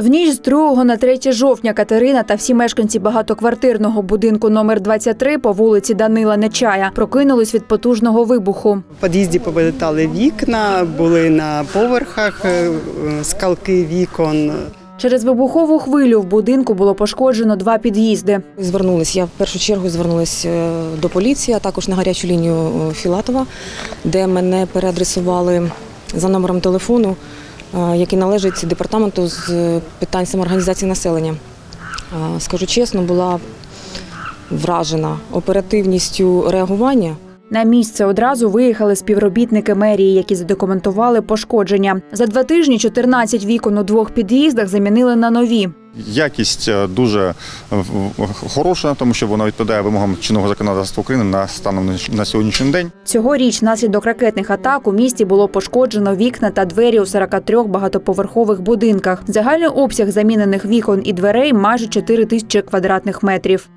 В ніч з 2 на 3 жовтня Катерина та всі мешканці багатоквартирного будинку номер 23 по вулиці Данила Нечая прокинулись від потужного вибуху. В під'їзді повилітали вікна, були на поверхах е, скалки вікон. Через вибухову хвилю в будинку було пошкоджено два під'їзди. Звернулась я в першу чергу звернулася е, до поліції, а також на гарячу лінію е, Філатова, де мене переадресували за номером телефону, який належить департаменту з питань самоорганізації населення. Е, Скажу чесно, була вражена оперативністю реагування. На місце одразу виїхали співробітники мерії, які задокументували пошкодження. За два тижні 14 вікон у двох під'їздах замінили на нові. Якість е, дуже е, хороша, тому що вона відповідає вимогам чинного законодавства України на станом на- сьогоднішній день. Цьогоріч наслідок ракетних атак у місті було пошкоджено вікна та двері у 43 багатоповерхових будинках. Загальний обсяг замінених вікон і дверей майже 4 тисячі квадратних метрів.